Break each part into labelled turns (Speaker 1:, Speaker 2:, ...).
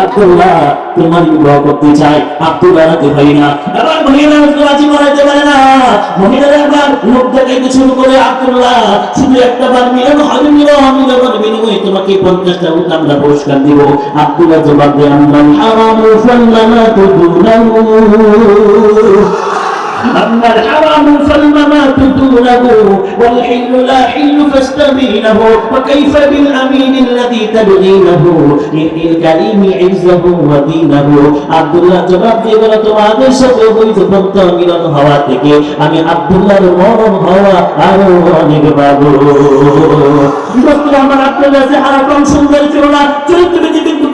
Speaker 1: আব্দুল্লাহ তোমার বিবাহ করতে চাই আব্দুল্লাহ রাজি হয় না এবার মহিলা রাজি করাইতে পারে না মহিলারা এবার লোক দেখাইতে শুরু করে আব্দুল্লাহ শুধু একটা বার মিলন হবে মিলন মিলনের বিনিময়ে তোমাকে পঞ্চাশটা উঠ আমরা পুরস্কার দিব আব্দুল্লাহ জবাব দেয় আমরা হারাম সাল্লামা তুদুনাহু أما الحرام فالممات دونه والحل لا حل فاستبينه وكيف بالأمين الذي تبغينه يحيي الكريم عزه ودينه عبد الله জবাব দিয়ে বলো তোমাদের সাথে বৈধ পন্থ মিলন হওয়া থেকে আমি আব্দুল্লাহর মরণ হওয়া আরো অনেক পাবো দোস্তরা আমার আব্দুল্লাহ চেহারা কম সুন্দর ছিল না চরিত্র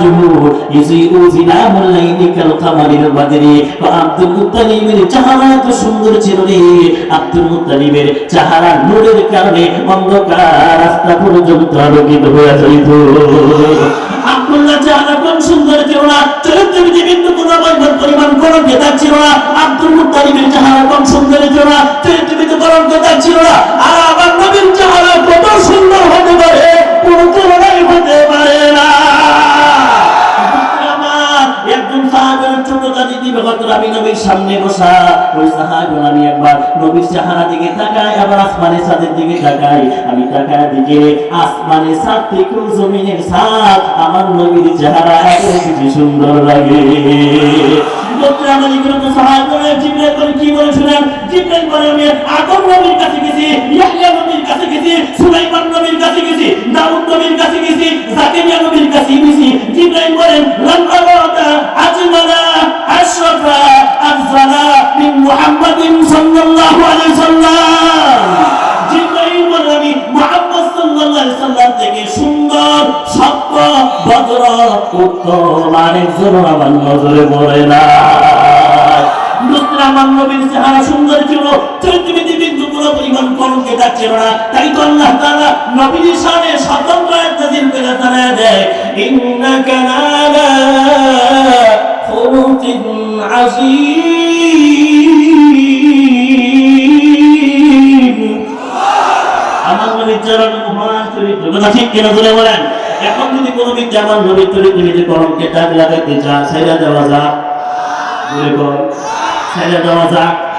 Speaker 1: وجهه يسيء زلام الليل كالقمر البدر وعبد المطلب চেহারা এত সুন্দর ছিল রে আব্দুল মুত্তালিবের চেহারা নূরের কারণে অন্ধকার রাস্তা পর্যন্ত আলোকিত হয়ে যাইত আব্দুল্লাহ চেহারা কোন সুন্দর ছিল না চরিত্র কিন্তু কোনো বৈধ পরিমাণ কোন গেতা ছিল না আব্দুল মুত্তালিবের চেহারা কোন একজন ছোট দাদি দিবে কত নবীর সামনে বসা। ওই সাহাবে আমি একবার নবীর চেহারা দিকে তাকাই, আবার আসমানের সাদের দিকে তাকাই। আমি তাকায় দিকে, আসমানের সাদ থেকে জমিনের সাদ আমার নবীর চেহারা এত বেশি সুন্দর লাগে। সাহায্য করে জিব্রাইল বলে, আমি আদম নবীর কাছে গেছি ইয়াহইয়া নবীর কাছে গেছি, সুলাইমান নবীর কাছে গেছি, দাউদ নবীর কাছে গেছি, জাকারিয়া নবীর কাছে গেছি। জিব্রাইল বলেন লাম আরাদা আজমালা আশরাফা আফজালা মিন মুহাম্মাদিন সাল্লাল্লাহু আলাইহি সাল্লাম জিব্রাইল বলেন মুহাম্মদ সাল্লাল্লাহু আলাইহি সাল্লাম থেকে সুন্দর সত্য ভদ্র, উত্তম আরেকজন আমার নজরে পড়ে না। আমার নবীর চেহারা সুন্দর ছিল চরিত্রবিধি বিন্দু কোনো পরিমাণ কলঙ্কে যাচ্ছিল না। তাই তো আল্লাহ তাআলা নবীর শানে স্বতন্ত্র একটা দিন করে তারা দেয়, ইন্নাকা লালা খুলুকিন আযীম। আমার নবীর চরণ মহান ঠিক কিনা বলে বলেন? এখন যদি কোনো ব্যক্তি আমার নবীর চরিত্র নিজে কলমকে দাগ লাগাইতে চান সেটা দেওয়া যাক। বলে। কর ছেড়ে দেওয়া যাক।